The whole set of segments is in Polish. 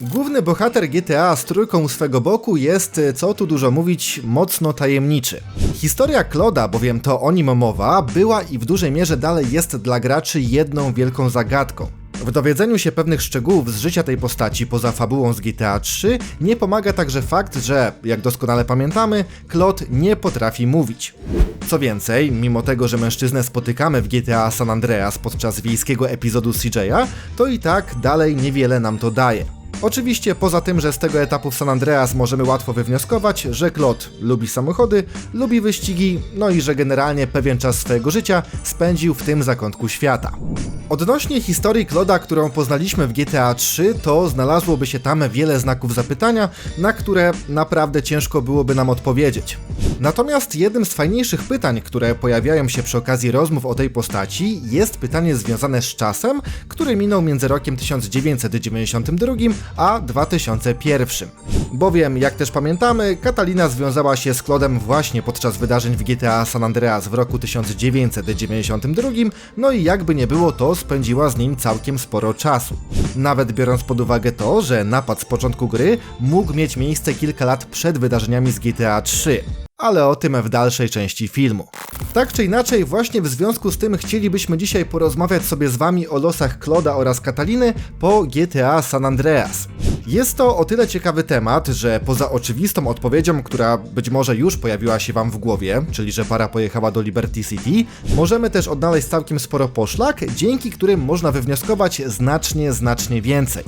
Główny bohater GTA z trójką swego boku jest, e, co tu dużo mówić, mocno tajemniczy. Historia Kloda, bowiem to o nim mowa, była i w dużej mierze dalej jest dla graczy jedną wielką zagadką. W dowiedzeniu się pewnych szczegółów z życia tej postaci poza fabułą z GTA 3 nie pomaga także fakt, że, jak doskonale pamiętamy, Claude nie potrafi mówić. Co więcej, mimo tego, że mężczyznę spotykamy w GTA San Andreas podczas wiejskiego epizodu CJ'a, to i tak dalej niewiele nam to daje. Oczywiście poza tym, że z tego etapu w San Andreas możemy łatwo wywnioskować, że Claude lubi samochody, lubi wyścigi, no i że generalnie pewien czas swojego życia spędził w tym zakątku świata. Odnośnie historii Claude'a, którą poznaliśmy w GTA 3, to znalazłoby się tam wiele znaków zapytania, na które naprawdę ciężko byłoby nam odpowiedzieć. Natomiast jednym z fajniejszych pytań, które pojawiają się przy okazji rozmów o tej postaci, jest pytanie związane z czasem, który minął między rokiem 1992 a 2001. Bowiem, jak też pamiętamy, Katalina związała się z Claude'em właśnie podczas wydarzeń w GTA San Andreas w roku 1992, no i jakby nie było to, spędziła z nim całkiem sporo czasu. Nawet biorąc pod uwagę to, że napad z początku gry mógł mieć miejsce kilka lat przed wydarzeniami z GTA 3 ale o tym w dalszej części filmu. Tak czy inaczej, właśnie w związku z tym chcielibyśmy dzisiaj porozmawiać sobie z Wami o losach Kloda oraz Kataliny po GTA San Andreas. Jest to o tyle ciekawy temat, że poza oczywistą odpowiedzią, która być może już pojawiła się Wam w głowie, czyli że para pojechała do Liberty City, możemy też odnaleźć całkiem sporo poszlak, dzięki którym można wywnioskować znacznie, znacznie więcej.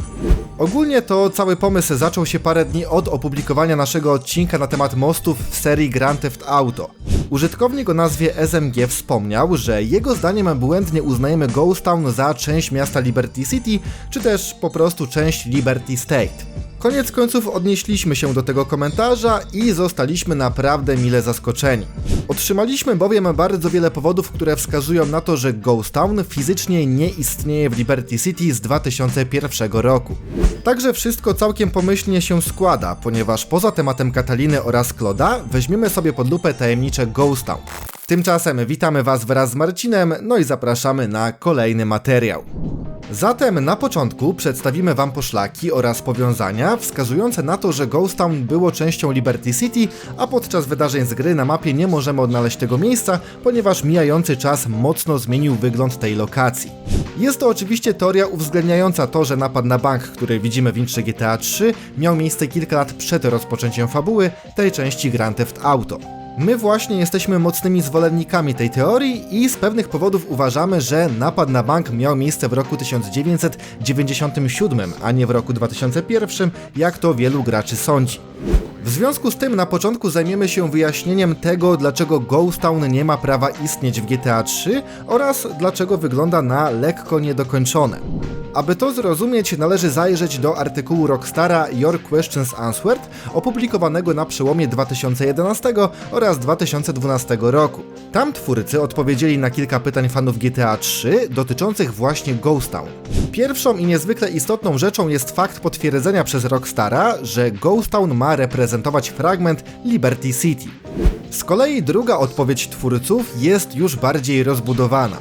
Ogólnie to cały pomysł zaczął się parę dni od opublikowania naszego odcinka na temat mostów w serii Grand Theft Auto. Użytkownik o nazwie SMG wspomniał, że jego zdaniem błędnie uznajemy Ghost Town za część miasta Liberty City, czy też po prostu część Liberty State. Koniec końców odnieśliśmy się do tego komentarza i zostaliśmy naprawdę mile zaskoczeni. Otrzymaliśmy bowiem bardzo wiele powodów, które wskazują na to, że Ghost Town fizycznie nie istnieje w Liberty City z 2001 roku. Także wszystko całkiem pomyślnie się składa, ponieważ poza tematem Kataliny oraz Kloda weźmiemy sobie pod lupę tajemnicze Ghost Town. Tymczasem witamy Was wraz z Marcinem, no i zapraszamy na kolejny materiał. Zatem na początku przedstawimy Wam poszlaki oraz powiązania wskazujące na to, że Ghost Town było częścią Liberty City, a podczas wydarzeń z gry na mapie nie możemy odnaleźć tego miejsca, ponieważ mijający czas mocno zmienił wygląd tej lokacji. Jest to oczywiście teoria uwzględniająca to, że napad na bank, który widzimy w intrze GTA 3, miał miejsce kilka lat przed rozpoczęciem fabuły tej części Grand Theft Auto. My właśnie jesteśmy mocnymi zwolennikami tej teorii i z pewnych powodów uważamy, że napad na bank miał miejsce w roku 1997, a nie w roku 2001, jak to wielu graczy sądzi. W związku z tym na początku zajmiemy się wyjaśnieniem tego, dlaczego Ghost Town nie ma prawa istnieć w GTA 3 oraz dlaczego wygląda na lekko niedokończone. Aby to zrozumieć, należy zajrzeć do artykułu Rockstara Your Questions Answered, opublikowanego na przełomie 2011 oraz 2012 roku. Tam twórcy odpowiedzieli na kilka pytań fanów GTA 3 dotyczących właśnie Ghost Town. Pierwszą i niezwykle istotną rzeczą jest fakt potwierdzenia przez Rockstara, że Ghost Town ma reprezentować fragment Liberty City. Z kolei druga odpowiedź twórców jest już bardziej rozbudowana.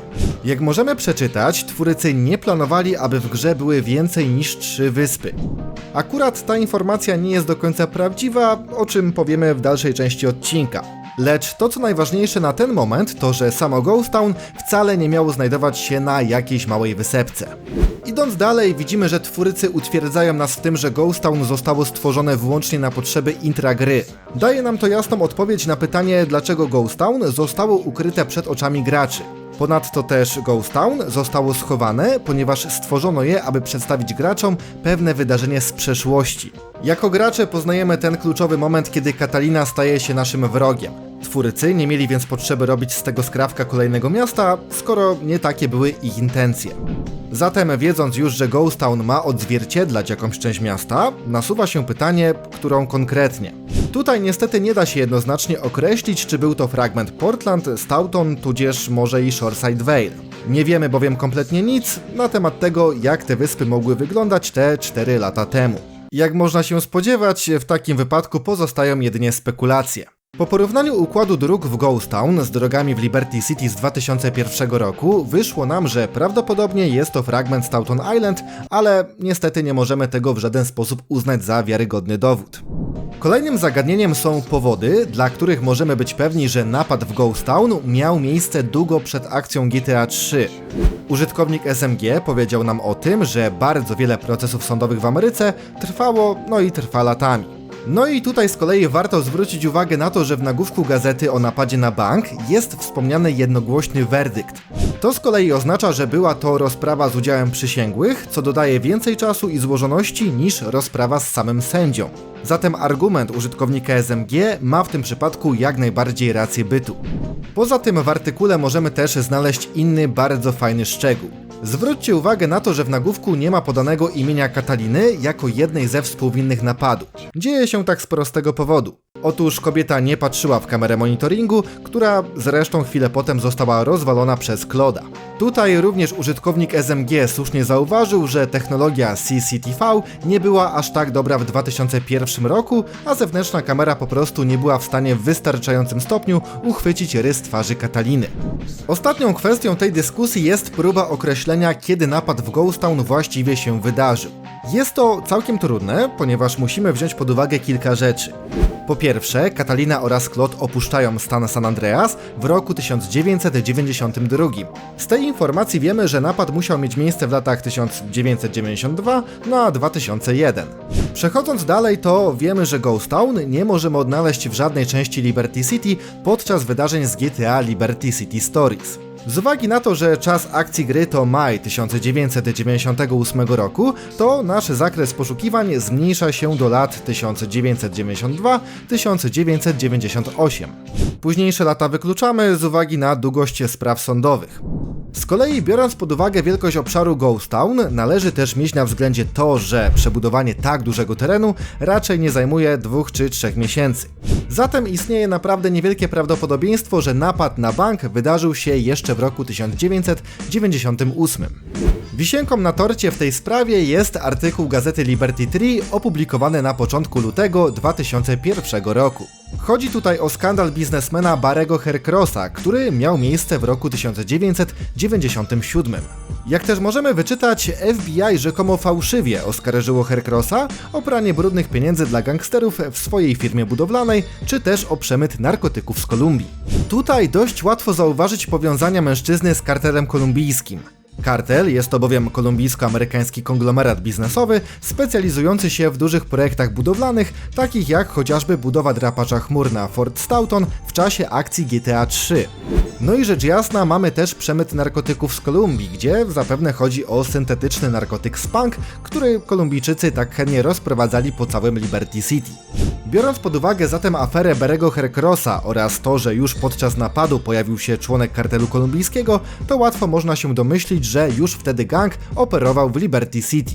Jak możemy przeczytać, twórcy nie planowali, aby w grze były więcej niż trzy wyspy. Akurat ta informacja nie jest do końca prawdziwa, o czym powiemy w dalszej części odcinka. Lecz to co najważniejsze na ten moment to, że samo Ghost Town wcale nie miało znajdować się na jakiejś małej wysepce. Idąc dalej, widzimy, że twórcy utwierdzają nas w tym, że Ghost Town zostało stworzone wyłącznie na potrzeby intra gry. Daje nam to jasną odpowiedź na pytanie, dlaczego Ghost Town zostało ukryte przed oczami graczy. Ponadto też Ghost Town zostało schowane, ponieważ stworzono je, aby przedstawić graczom pewne wydarzenie z przeszłości. Jako gracze poznajemy ten kluczowy moment, kiedy Katalina staje się naszym wrogiem. Twórcy nie mieli więc potrzeby robić z tego skrawka kolejnego miasta, skoro nie takie były ich intencje. Zatem wiedząc już, że Ghost Town ma odzwierciedlać jakąś część miasta, nasuwa się pytanie, którą konkretnie. Tutaj niestety nie da się jednoznacznie określić, czy był to fragment Portland, Stoughton, tudzież może i Shoreside Vale. Nie wiemy bowiem kompletnie nic na temat tego, jak te wyspy mogły wyglądać te 4 lata temu. Jak można się spodziewać, w takim wypadku pozostają jedynie spekulacje. Po porównaniu układu dróg w Ghost Town z drogami w Liberty City z 2001 roku wyszło nam, że prawdopodobnie jest to fragment Staunton Island, ale niestety nie możemy tego w żaden sposób uznać za wiarygodny dowód. Kolejnym zagadnieniem są powody, dla których możemy być pewni, że napad w Ghost Town miał miejsce długo przed akcją GTA 3. Użytkownik SMG powiedział nam o tym, że bardzo wiele procesów sądowych w Ameryce trwało, no i trwa latami. No i tutaj z kolei warto zwrócić uwagę na to, że w nagłówku gazety o napadzie na bank jest wspomniany jednogłośny werdykt. To z kolei oznacza, że była to rozprawa z udziałem przysięgłych, co dodaje więcej czasu i złożoności niż rozprawa z samym sędzią. Zatem argument użytkownika SMG ma w tym przypadku jak najbardziej rację bytu. Poza tym w artykule możemy też znaleźć inny bardzo fajny szczegół. Zwróćcie uwagę na to, że w nagłówku nie ma podanego imienia Kataliny jako jednej ze współwinnych napadu. Dzieje się tak z prostego powodu. Otóż kobieta nie patrzyła w kamerę monitoringu, która zresztą chwilę potem została rozwalona przez Kloda. Tutaj również użytkownik SMG słusznie zauważył, że technologia CCTV nie była aż tak dobra w 2001 roku, a zewnętrzna kamera po prostu nie była w stanie w wystarczającym stopniu uchwycić rys twarzy Kataliny. Ostatnią kwestią tej dyskusji jest próba określenia, kiedy napad w Ghost Town właściwie się wydarzył. Jest to całkiem trudne, ponieważ musimy wziąć pod uwagę kilka rzeczy. Po pierwsze, Katalina oraz Claude opuszczają stan San Andreas w roku 1992. Z tej informacji wiemy, że napad musiał mieć miejsce w latach 1992 na 2001. Przechodząc dalej, to wiemy, że Ghost Town nie możemy odnaleźć w żadnej części Liberty City podczas wydarzeń z GTA Liberty City Stories. Z uwagi na to, że czas akcji gry to maj 1998 roku, to nasz zakres poszukiwań zmniejsza się do lat 1992-1998. Późniejsze lata wykluczamy z uwagi na długość spraw sądowych. Z kolei biorąc pod uwagę wielkość obszaru Ghost Town, należy też mieć na względzie to, że przebudowanie tak dużego terenu raczej nie zajmuje dwóch czy trzech miesięcy. Zatem istnieje naprawdę niewielkie prawdopodobieństwo, że napad na bank wydarzył się jeszcze w roku 1998. Wisienką na torcie w tej sprawie jest artykuł gazety Liberty Tree opublikowany na początku lutego 2001 roku. Chodzi tutaj o skandal biznesmena Barego Hercrossa, który miał miejsce w roku 1997. Jak też możemy wyczytać, FBI rzekomo fałszywie oskarżyło Hercrossa o pranie brudnych pieniędzy dla gangsterów w swojej firmie budowlanej, czy też o przemyt narkotyków z Kolumbii. Tutaj dość łatwo zauważyć powiązania mężczyzny z kartelem kolumbijskim. Kartel jest to bowiem kolumbijsko-amerykański konglomerat biznesowy specjalizujący się w dużych projektach budowlanych, takich jak chociażby budowa drapacza chmur na Fort Stoughton w czasie akcji GTA 3. No i rzecz jasna, mamy też przemyt narkotyków z Kolumbii, gdzie zapewne chodzi o syntetyczny narkotyk spunk, który Kolumbijczycy tak chętnie rozprowadzali po całym Liberty City. Biorąc pod uwagę zatem aferę Berego Hercrossa oraz to, że już podczas napadu pojawił się członek kartelu kolumbijskiego, to łatwo można się domyślić, że już wtedy gang operował w Liberty City.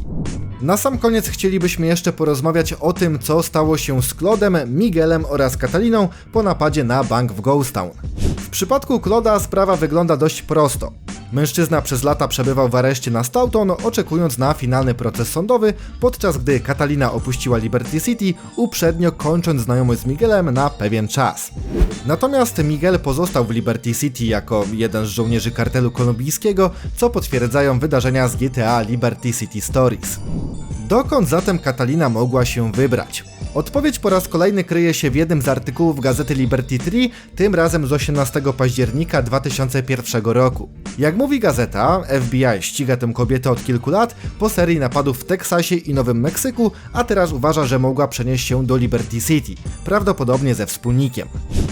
Na sam koniec chcielibyśmy jeszcze porozmawiać o tym, co stało się z Claudem, Miguelem oraz Kataliną po napadzie na bank w Ghost Town. W przypadku Claude'a sprawa wygląda dość prosto. Mężczyzna przez lata przebywał w areszcie na Stoughton, oczekując na finalny proces sądowy, podczas gdy Katalina opuściła Liberty City, uprzednio kończąc znajomość z Miguelem na pewien czas. Natomiast Miguel pozostał w Liberty City jako jeden z żołnierzy kartelu kolumbijskiego, co potwierdzają wydarzenia z GTA Liberty City Stories. Dokąd zatem Katalina mogła się wybrać? Odpowiedź po raz kolejny kryje się w jednym z artykułów gazety Liberty Tree, tym razem z 18 października 2001 roku. Jak mówi gazeta, FBI ściga tę kobietę od kilku lat po serii napadów w Teksasie i Nowym Meksyku, a teraz uważa, że mogła przenieść się do Liberty City, prawdopodobnie ze wspólnikiem.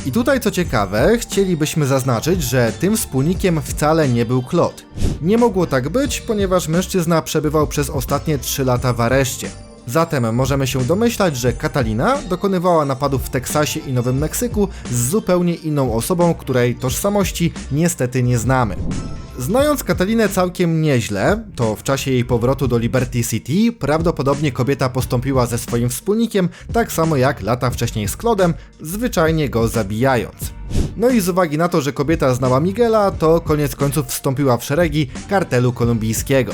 I tutaj co ciekawe, chcielibyśmy zaznaczyć, że tym wspólnikiem wcale nie był Claude. Nie mogło tak być, ponieważ mężczyzna przebywał przez ostatnie 3 lata w areszcie. Zatem możemy się domyślać, że Katalina dokonywała napadów w Teksasie i Nowym Meksyku z zupełnie inną osobą, której tożsamości niestety nie znamy. Znając Katalinę całkiem nieźle, to w czasie jej powrotu do Liberty City prawdopodobnie kobieta postąpiła ze swoim wspólnikiem tak samo jak lata wcześniej z Claudem, zwyczajnie go zabijając. No i z uwagi na to, że kobieta znała Miguela, to koniec końców wstąpiła w szeregi kartelu kolumbijskiego.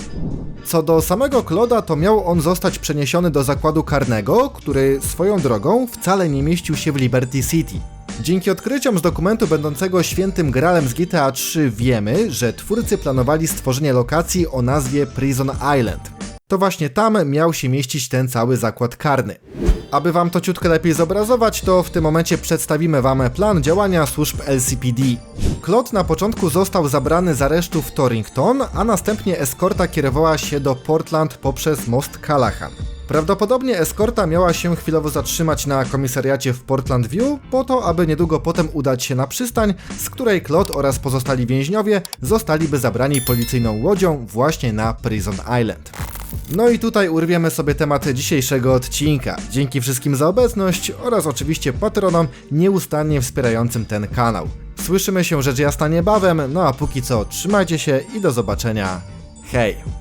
Co do samego Kloda, to miał on zostać przeniesiony do zakładu karnego, który swoją drogą wcale nie mieścił się w Liberty City. Dzięki odkryciom z dokumentu będącego świętym gralem z GTA 3 wiemy, że twórcy planowali stworzenie lokacji o nazwie Prison Island. To właśnie tam miał się mieścić ten cały zakład karny. Aby wam to ciutkę lepiej zobrazować, to w tym momencie przedstawimy wam plan działania służb LCPD. Claude na początku został zabrany z aresztu w Torrington, a następnie eskorta kierowała się do Portland poprzez most Callahan. Prawdopodobnie eskorta miała się chwilowo zatrzymać na komisariacie w Portland View, po to, aby niedługo potem udać się na przystań, z której Claude oraz pozostali więźniowie zostaliby zabrani policyjną łodzią właśnie na Prison Island. No i tutaj urwiemy sobie temat dzisiejszego odcinka. Dzięki wszystkim za obecność oraz oczywiście patronom nieustannie wspierającym ten kanał. Słyszymy się rzecz jasna niebawem, no a póki co trzymajcie się i do zobaczenia. Hej!